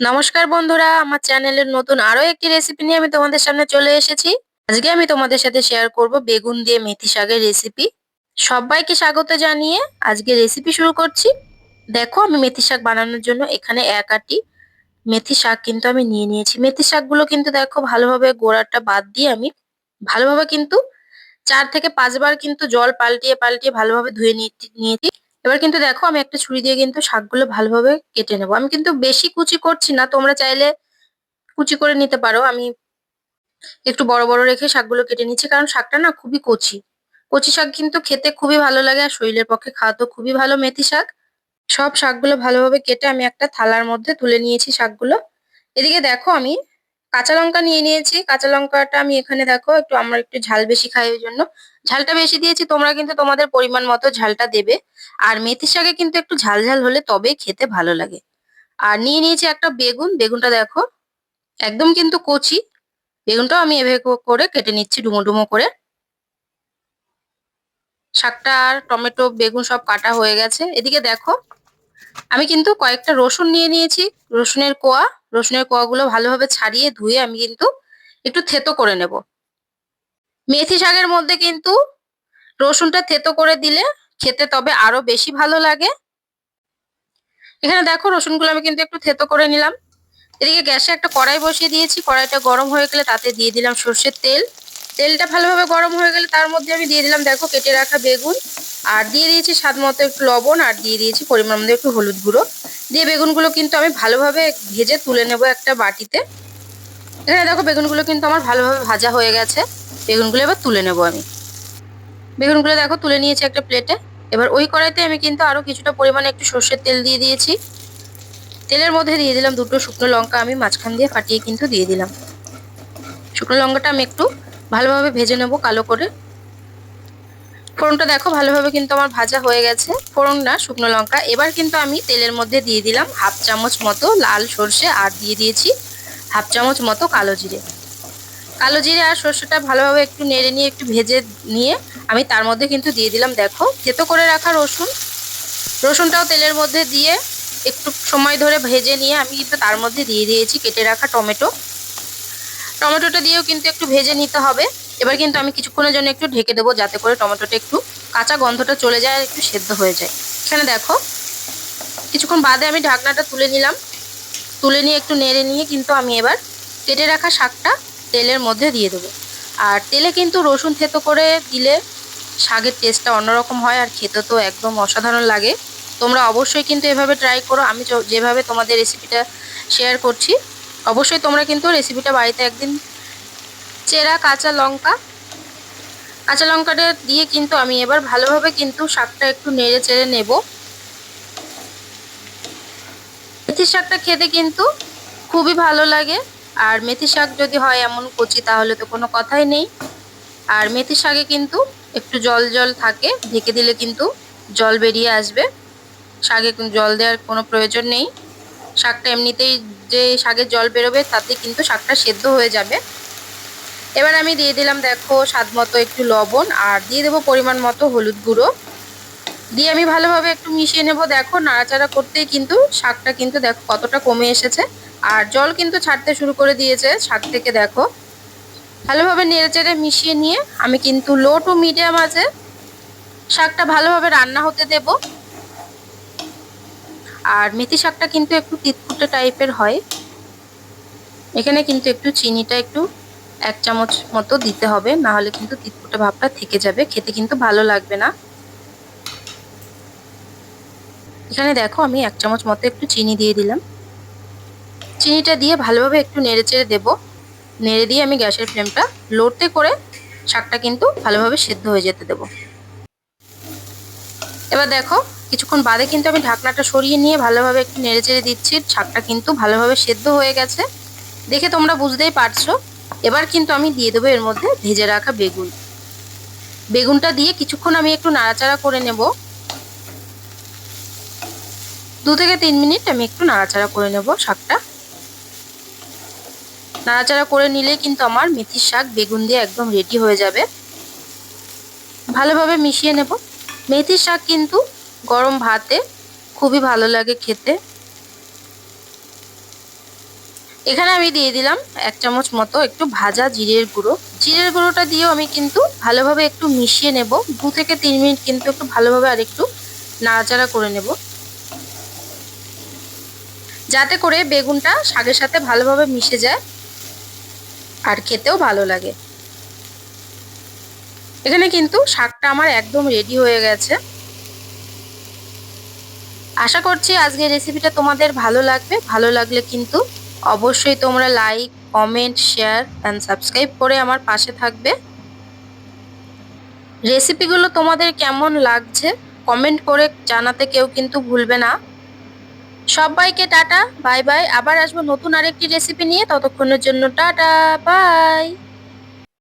নমস্কার বন্ধুরা, আমার চ্যানেলের নতুন আরও একটি রেসিপি নিয়ে আমি তোমাদের সামনে চলে এসেছি। আজকে আমি তোমাদের সাথে শেয়ার করব বেগুন দিয়ে মেথি শাকের রেসিপি সবাইকে স্বাগত জানিয়ে আজকে রেসিপি শুরু করছি। দেখো, আমি মেথি শাক বানানোর জন্য এখানে এক আটি মেথি শাক কিন্তু আমি নিয়ে নিয়েছি। মেথি শাকগুলো কিন্তু দেখো, ভালোভাবে গোড়াটা বাদ দিয়ে আমি ভালোভাবে কিন্তু চার থেকে পাঁচবার কিন্তু জল পাল্টিয়ে পাল্টিয়ে ভালোভাবে ধুয়ে নিয়েছি। এবার কিন্তু দেখো আমি একটা ছুরি দিয়ে কিন্তু শাকগুলো ভালোভাবে কেটে নেব। আমি কিন্তু বেশি কুচি করছি না, তোমরা চাইলে কুচি করে নিতে পারো। আমি একটু বড় বড় রেখে শাকগুলো কেটে নিচ্ছি, কারণ শাকটা না খুবই কচি। কচি শাক কিন্তু খেতে খুবই ভালো লাগে আর শরীরের পক্ষে খাওয়া তো খুবই ভালো মেথি শাক। সব শাকগুলো ভালোভাবে কেটে আমি একটা থালার মধ্যে তুলে নিয়েছি শাকগুলো। এদিকে দেখো আমি কাঁচা লঙ্কা নিয়ে নিয়েছি। কাঁচা লঙ্কাটা আমি এখানে দেখো, একটু আমরা একটু ঝাল বেশি খাই ওই জন্য। ঝালটা বেশি দিয়েছি, তোমরা কিন্তু তোমাদের পরিমাণ মতো ঝালটা দেবে। আর মেথি শাকে কিন্তু একটু ঝাল ঝাল হলে তবেই খেতে ভালো লাগে। আর নিয়ে নিয়েছি একটা বেগুন। বেগুনটা দেখো, একদম কিন্তু কচি। বেগুনটাও আমি এভাবে করে কেটে নিচ্ছি ডুমো ডুমো করে। শাকটা আর টমেটো, বেগুন সব কাটা হয়ে গেছে। এদিকে দেখো, আমি কিন্তু কয়েকটা রসুন নিয়ে নিয়েছি। রসুনের কোয়া রসুনের কোয়াগুলো ভালোভাবে ছাড়িয়ে ধুয়ে আমি কিন্তু একটু থেতো করে নেব। মেথি শাকের মধ্যে কিন্তু রসুনটা থেতো করে দিলে খেতে তবে আরও বেশি ভালো লাগে। এখানে দেখো রসুনগুলো আমি কিন্তু একটু থেতো করে নিলাম। এদিকে গ্যাসে একটা কড়াই বসিয়ে দিয়েছি, কড়াইটা গরম হয়ে গেলে তাতে দিয়ে দিলাম সর্ষের তেল। তেলটা ভালোভাবে গরম হয়ে গেলে তার মধ্যে আমি দিয়ে দিলাম দেখো কেটে রাখা বেগুন। আর দিয়ে দিয়েছি স্বাদ মতো একটু লবণ, আর দিয়ে দিয়েছি পরিমাণ মতো একটু হলুদ গুঁড়ো। দিয়ে বেগুনগুলো কিন্তু আমি ভালোভাবে ভেজে তুলে নেব একটা বাটিতে। এখানে দেখো বেগুনগুলো কিন্তু আমার ভালোভাবে ভাজা হয়ে গেছে। বেগুনগুলো এবার তুলে নেব আমি। বেগুনগুলো দেখো তুলে নিয়েছি একটা প্লেটে। এবার ওই কড়াইতে আমি কিন্তু আরও কিছুটা পরিমাণে একটু সর্ষের তেল দিয়ে দিয়েছি। তেলের মধ্যে দিয়ে দিলাম দুটো শুকনো লঙ্কা আমি মাঝখান দিয়ে ফাটিয়ে কিন্তু দিয়ে দিলাম। শুকনো লঙ্কাটা আমি একটু ভালোভাবে ভেজে নেব কালো করে। ফোড়নটা দেখো, ভালোভাবে কিন্তু আমার ভাজা হয়ে গেছে। ফোড়নটা শুকনো লঙ্কা। এবার কিন্তু আমি তেলের মধ্যে দিয়ে দিলাম হাফ চামচ মতো লাল সর্ষে, আর দিয়ে দিয়েছি হাফ চামচ মতো কালো জিরে। কালো জিরে আর সর্ষেটা ভালোভাবে একটু নেড়ে নিয়ে, একটু ভেজে নিয়ে আমি তার মধ্যে কিন্তু দিয়ে দিলাম, দেখো। থেতো করে রাখা রসুন। রসুনটাও তেলের মধ্যে দিয়ে একটু সময় ধরে ভেজে নিয়ে আমি কিন্তু তার মধ্যে দিয়ে দিয়েছি, কেটে রাখা টমেটো। টমেটোটা দিয়েও কিন্তু একটু ভেজে নিতে হবে। এবার কিন্তু আমি কিছুক্ষণের জন্য একটু ঢেকে দেবো যাতে করে টমেটোটা একটু কাঁচা গন্ধটা চলে যায় আর একটু সেদ্ধ হয়ে যায়। এখানে দেখো, কিছুক্ষণ বাদে আমি ঢাকনাটা তুলে নিলাম। তুলে নিয়ে একটু নেড়ে নিয়ে কিন্তু আমি এবার কেটে রাখা শাকটা তেলের মধ্যে দিয়ে দেবো। আর তেলে কিন্তু রসুন থেতো করে দিলে শাকের টেস্টটা অন্যরকম হয় আর খেতে তো একদম অসাধারণ লাগে। তোমরা অবশ্যই কিন্তু এভাবে ট্রাই করো। আমি যেভাবে তোমাদের রেসিপিটা শেয়ার করছি, অবশ্যই তোমরা কিন্তু রেসিপিটা বাড়িতে একদিন চেরা কাঁচা লঙ্কা। কাঁচা লঙ্কাটা দিয়ে কিন্তু আমি এবার ভালোভাবে কিন্তু শাকটা একটু নেড়ে চেড়ে নেব। মেথি শাকটা খেতে কিন্তু খুবই ভালো লাগে। আর মেথি শাক যদি হয় এমন কচি তাহলে তো কোনো কথাই নেই। আর মেথি শাকে কিন্তু একটু জল জল থাকে, ঢেকে দিলে কিন্তু জল বেরিয়ে আসবে। শাকে জল দেওয়ার কোনো প্রয়োজন নেই। শাকটা এমনিতেই যে শাকের জল বেরোবে তাতে কিন্তু শাকটা সেদ্ধ হয়ে যাবে। এবার আমি দিয়ে দিলাম, দেখো, স্বাদ মতো একটু লবণ, আর দিয়ে দেবো পরিমাণ মতো হলুদ গুঁড়ো। দিয়ে আমি ভালোভাবে একটু মিশিয়ে নেব। দেখো, নাড়াচাড়া করতেই কিন্তু শাকটা কিন্তু দেখো কতটা কমে এসেছে। আর জল কিন্তু ছাড়তে শুরু করে দিয়েছে শাক থেকে, দেখো। ভালোভাবে নেড়েচেড়ে মিশিয়ে নিয়ে আমি কিন্তু লো টু মিডিয়াম আছে, শাকটা ভালোভাবে রান্না হতে দেব। আর মেথি শাকটা কিন্তু একটু তিতকুটে টাইপের হয়। এখানে কিন্তু একটু চিনিটা একটু এক চামচ মতো দিতে হবে না হলে কিন্তু তিতকুটে ভাবটা থেকে যাবে, খেতে কিন্তু ভালো লাগবে না। এখানে দেখো আমি এক চামচ মতো একটু চিনি দিয়ে দিলাম। চিনিটা দিয়ে ভালোভাবে একটু নেড়ে চেড়ে দেবো। নেড়ে দিয়ে আমি গ্যাসের ফ্লেমটা লোতে করে শাকটা কিন্তু ভালোভাবে সেদ্ধ হয়ে যেতে দেবো। এবার দেখো, কিছুক্ষণ বাদে কিন্তু আমি ঢাকনাটা সরিয়ে নিয়ে ভালোভাবে একটু নেড়ে চেড়ে দিচ্ছি। শাকটা কিন্তু ভালোভাবে সেদ্ধ হয়ে গেছে। দেখে তোমরা বুঝতেই পারছ এবার কিন্তু আমি দিয়ে দেবো এর মধ্যে ভেজে রাখা বেগুন। বেগুনটা দিয়ে কিছুক্ষণ আমি একটু নাড়াচাড়া করে নেব। দু থেকে তিন মিনিট আমি একটু নাড়াচাড়া করে নেব শাকটা। নাড়াচাড়া করে নিলে কিন্তু আমার মেথির শাক বেগুন দিয়ে একদম রেডি হয়ে যাবে। ভালোভাবে মিশিয়ে নেব। মেথির শাক কিন্তু গরম ভাতে খুবই ভালো লাগে খেতে। এখানে আমি দিয়ে দিলাম এক চামচ মতো একটু ভাজা জিরের গুঁড়ো। জিরের গুঁড়োটা দিয়েও আমি কিন্তু ভালোভাবে একটু মিশিয়ে নেব। দু থেকে তিন মিনিট কিন্তু একটু ভালোভাবে আর একটু নাড়াচাড়া করে নেব। যাতে করে বেগুনটা শাকের সাথে ভালোভাবে মিশে যায় আর খেতেও ভালো লাগে। এখানে কিন্তু শাকটা আমার একদম রেডি হয়ে গেছে। আশা করছি আজকের রেসিপিটা তোমাদের ভালো লাগবে। ভালো লাগলে কিন্তু অবশ্যই তোমরা like comment share and subscribe করে আমার পাশে থাকবে। রেসিপিগুলো তোমাদের কেমন লাগছে কমেন্ট করে জানাতে কেউ কিন্তু ভুলবে না। সবাইকে টাটা বাই বাই আবার আসব নতুন আরেকটি রেসিপি নিয়ে। ততক্ষণের জন্য টাটা বাই